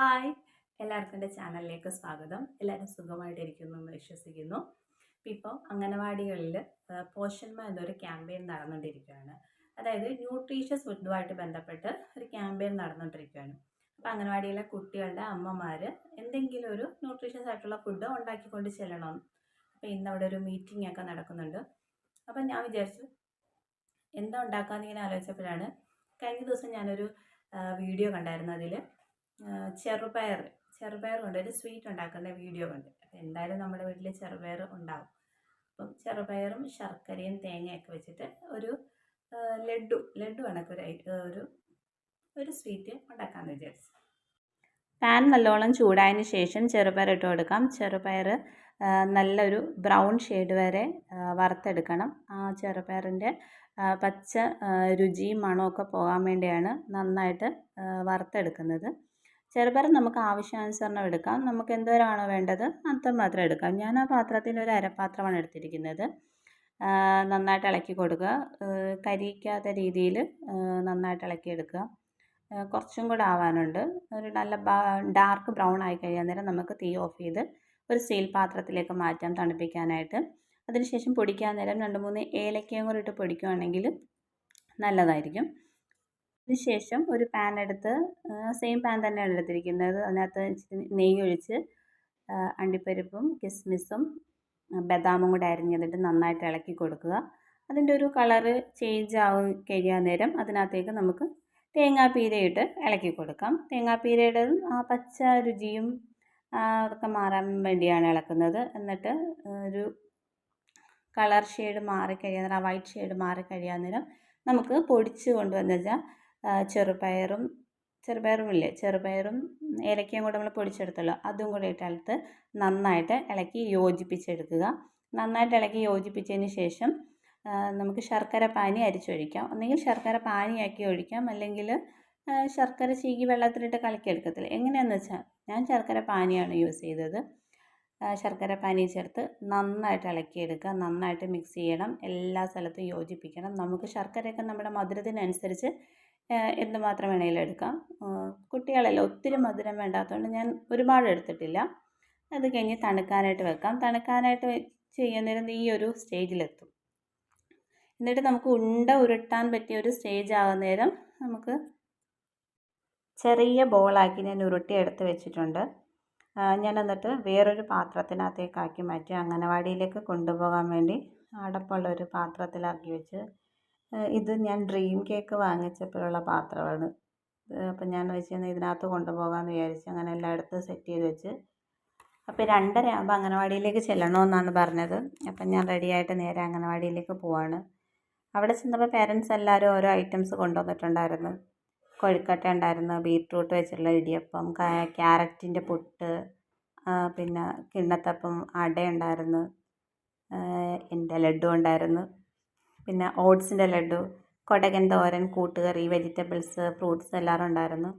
Hi. എല്ലാവർക്കും എന്റെ ചാനലിലേക്ക് സ്വാഗതം. എല്ലാവരും സുഖമായിട്ടിരിക്കുന്നു എന്ന് വിശ്വസിക്കുന്നു. ഇപ്പോൾ അംഗനവാടികളിൽ പോഷന്മ എന്നൊരു ക്യാമ്പയിൻ നടന്നുകൊണ്ടിരിക്കുകയാണ്. അതായത് ന്യൂട്രീഷ്യസ് ഫുഡുമായിട്ട് ബന്ധപ്പെട്ട് ഒരു ക്യാമ്പയിൻ നടന്നുകൊണ്ടിരിക്കുകയാണ്. അപ്പോൾ അംഗനവാടിയിലെ കുട്ടികളുടെ അമ്മമാർ എന്തെങ്കിലും ഒരു ന്യൂട്രീഷ്യസ് ആയിട്ടുള്ള ഫുഡ് ഉണ്ടാക്കിക്കൊണ്ട് ചെല്ലണം. അപ്പോൾ ഇന്ന് അവിടെ ഒരു മീറ്റിംഗ് ഒക്കെ നടക്കുന്നുണ്ട്. അപ്പം ഞാൻ വിചാരിച്ചു എന്താ ഉണ്ടാക്കാമെന്ന് ഇങ്ങനെ ആലോചിച്ചപ്പോഴാണ് കഴിഞ്ഞ ദിവസം ഞാനൊരു വീഡിയോ കണ്ടായിരുന്നു അതിൽ ചെറുപയർ ചെറുപയർ കൊണ്ട് ഒരു സ്വീറ്റ് ഉണ്ടാക്കുന്ന വീഡിയോ അപ്പം എന്തായാലും നമ്മുടെ വീട്ടിൽ ചെറുപയർ ഉണ്ടാവും. അപ്പം ചെറുപയറും ശർക്കരയും തേങ്ങയൊക്കെ വെച്ചിട്ട് ഒരു ലഡു ലഡു കണക്കൊരു ഒരു ഒരു സ്വീറ്റ് ഉണ്ടാക്കാമെന്ന് വിചാരിച്ചു. പാൻ നല്ലോണം ചൂടായതിന് ശേഷം ചെറുപയർ ഇട്ട് കൊടുക്കാം. ചെറുപയർ നല്ലൊരു ബ്രൗൺ ഷെയ്ഡ് വരെ വറുത്തെടുക്കണം. ആ ചെറുപയറിന്റെ പച്ച രുചിയും മണമൊക്കെ പോകാൻ വേണ്ടിയാണ് നന്നായിട്ട് വറുത്തെടുക്കുന്നത്. ചെറുപയർ നമുക്ക് ആവശ്യാനുസരണം എടുക്കാം. നമുക്ക് എന്തോരാണോ വേണ്ടത് അത്ര മാത്രം എടുക്കാം. ഞാൻ ആ പാത്രത്തിൽ ഒരു അരപ്പാത്രമാണ് എടുത്തിരിക്കുന്നത്. നന്നായിട്ട് ഇളക്കി കൊടുക്കുക. കരിക്കാത്ത രീതിയിൽ നന്നായിട്ട് ഇളക്കിയെടുക്കുക കുറച്ചും കൂടെ ആവാനുണ്ട്. ഒരു നല്ല ഡാർക്ക് ബ്രൗൺ ആയി കഴിയാൻ നേരം നമുക്ക് തീ ഓഫ് ചെയ്ത് ഒരു സ്റ്റീൽ പാത്രത്തിലേക്ക് മാറ്റാം തണുപ്പിക്കാനായിട്ട്. അതിനുശേഷം പൊടിക്കാൻ നേരം രണ്ട് മൂന്ന് ഏലക്കയും കൂടി ഇട്ട് പൊടിക്കുകയാണെങ്കിൽ നല്ലതായിരിക്കും. അതിനുശേഷം ഒരു പാൻ എടുത്ത് സെയിം പാൻ തന്നെയാണ് എടുത്തിരിക്കുന്നത്. അതിനകത്ത് നെയ്യ് ഒഴിച്ച് അണ്ടിപ്പരിപ്പും കിസ്മിസും ബദാമും കൂടെ അരിഞ്ഞതിട്ട് നന്നായിട്ട് ഇളക്കി കൊടുക്കുക. അതിന്റെ ഒരു കളറ് ചേഞ്ച് ആവും കഴിയാൻ നേരം അതിനകത്തേക്ക് നമുക്ക് തേങ്ങാപ്പീരയിട്ട് ഇളക്കി കൊടുക്കാം. തേങ്ങാപ്പീരയുടെ ആ പച്ച രുചിയും അതൊക്കെ മാറാൻ വേണ്ടിയാണ് ഇളക്കുന്നത്. എന്നിട്ട് ഒരു കളർ ഷെയ്ഡ് മാറിക്കഴിയാൻ ആ വൈറ്റ് ഷെയ്ഡ് മാറിക്കഴിയാൻ നേരം നമുക്ക് പൊടിച്ച് കൊണ്ടുവന്നു വെച്ചാൽ ചെറുപയറും ചെറുപയറുമില്ലേ ചെറുപയറും ഏലക്കയും കൂടെ നമ്മൾ പൊടിച്ചെടുത്തല്ലോ. അതും കൂടെ ഇട്ടെടുത്ത് നന്നായിട്ട് ഇളക്കി യോജിപ്പിച്ചെടുക്കുക. നന്നായിട്ട് ഇളക്കി യോജിപ്പിച്ചതിന് ശേഷം നമുക്ക് ശർക്കര പാനി അരിച്ചൊഴിക്കാം. ഒന്നെങ്കിൽ ശർക്കര പാനിയാക്കി ഒഴിക്കാം. അല്ലെങ്കിൽ ശർക്കര ചീകി വെള്ളത്തിലിട്ട് കലക്കിയെടുക്കത്തില്ല? എങ്ങനെയാണെന്ന് വെച്ചാൽ ഞാൻ ശർക്കര പാനിയാണ് യൂസ് ചെയ്തത്. ശർക്കര പാനി ചേർത്ത് നന്നായിട്ട് ഇളക്കിയെടുക്കുക. നന്നായിട്ട് മിക്സ് ചെയ്യണം. എല്ലാ സ്ഥലത്തും യോജിപ്പിക്കണം. നമുക്ക് ശർക്കരയൊക്കെ നമ്മുടെ മധുരത്തിനനുസരിച്ച് എന്തുമാത്രം വേണമെങ്കിലും എടുക്കാം. കുട്ടികളല്ല ഒത്തിരി മധുരം വേണ്ടാത്തതുകൊണ്ട് ഞാൻ ഒരുപാട് എടുത്തിട്ടില്ല. അത് കഴിഞ്ഞ് തണുക്കാനായിട്ട് വെക്കാം. തണുക്കാനായിട്ട് ചെയ്യുന്നേരം ഈ ഒരു സ്റ്റേജിലെത്തും. എന്നിട്ട് നമുക്ക് ഉണ്ട ഉരുട്ടാൻ പറ്റിയ ഒരു സ്റ്റേജ് ആകുന്നേരം നമുക്ക് ചെറിയ ബോളാക്കി ഞാൻ ഉരുട്ടി എടുത്ത് വെച്ചിട്ടുണ്ട്. ഞാൻ എന്നിട്ട് വേറൊരു പാത്രത്തിനകത്തേക്കാക്കി മാറ്റി അംഗനവാടിയിലേക്ക് കൊണ്ടുപോകാൻ വേണ്ടി അടപ്പുള്ള ഒരു പാത്രത്തിലാക്കി വെച്ച് ഇത് ഞാൻ ഡ്രീം കേക്ക് വാങ്ങിച്ചപ്പോഴുള്ള പാത്രമാണ്. അപ്പം ഞാൻ വെച്ച് ഇതിനകത്ത് കൊണ്ടുപോകാമെന്ന് വിചാരിച്ച് അങ്ങനെ എല്ലായിടത്തും സെറ്റ് ചെയ്ത് വെച്ച്. അപ്പോൾ രണ്ടര ആകുമ്പോൾ അംഗനവാടിയിലേക്ക് ചെല്ലണമെന്നാണ് പറഞ്ഞത്. അപ്പം ഞാൻ റെഡിയായിട്ട് നേരെ അംഗനവാടിയിലേക്ക് പോവാണ്. അവിടെ ചെന്നപ്പോൾ പേരൻസ് എല്ലാവരും ഓരോ ഐറ്റംസ് കൊണ്ടുവന്നിട്ടുണ്ടായിരുന്നു. കൊഴുക്കട്ട ഉണ്ടായിരുന്നു ബീട്രൂട്ട് വെച്ചുള്ള ഇടിയപ്പം ക്യാരറ്റിന്റെ പുട്ട് പിന്നെ കിണ്ണത്തപ്പം അട ഉണ്ടായിരുന്നു. എന്റെ ലഡ്ഡു ഉണ്ടായിരുന്നു. പിന്നെ ഓട്സിന്റെ ലഡു കൊടകൻ തോരൻ കൂട്ടുകറി വെജിറ്റബിൾസ് ഫ്രൂട്ട്സ് എല്ലാവരും ഉണ്ടായിരുന്നു.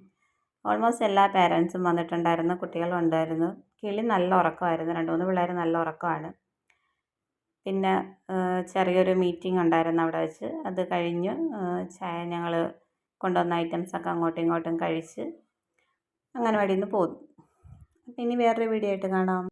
ഓൾമോസ്റ്റ് എല്ലാ പേരൻസും വന്നിട്ടുണ്ടായിരുന്നു കുട്ടികളും ഉണ്ടായിരുന്നു. കിളി നല്ല ഉറക്കമായിരുന്നു. രണ്ട് മൂന്ന് പിള്ളേർ നല്ല ഉറക്കമാണ്. പിന്നെ ചെറിയൊരു മീറ്റിംഗ് ഉണ്ടായിരുന്നു അവിടെ വെച്ച്. അത് കഴിഞ്ഞ് ചായ ഞങ്ങൾ കൊണ്ടുവന്ന ഐറ്റംസൊക്കെ അങ്ങോട്ടും ഇങ്ങോട്ടും കഴിച്ച് അംഗനവാടിയിൽ നിന്ന് പോന്നു. അപ്പം ഇനി വേറൊരു വീഡിയോ ആയിട്ട് കാണാം.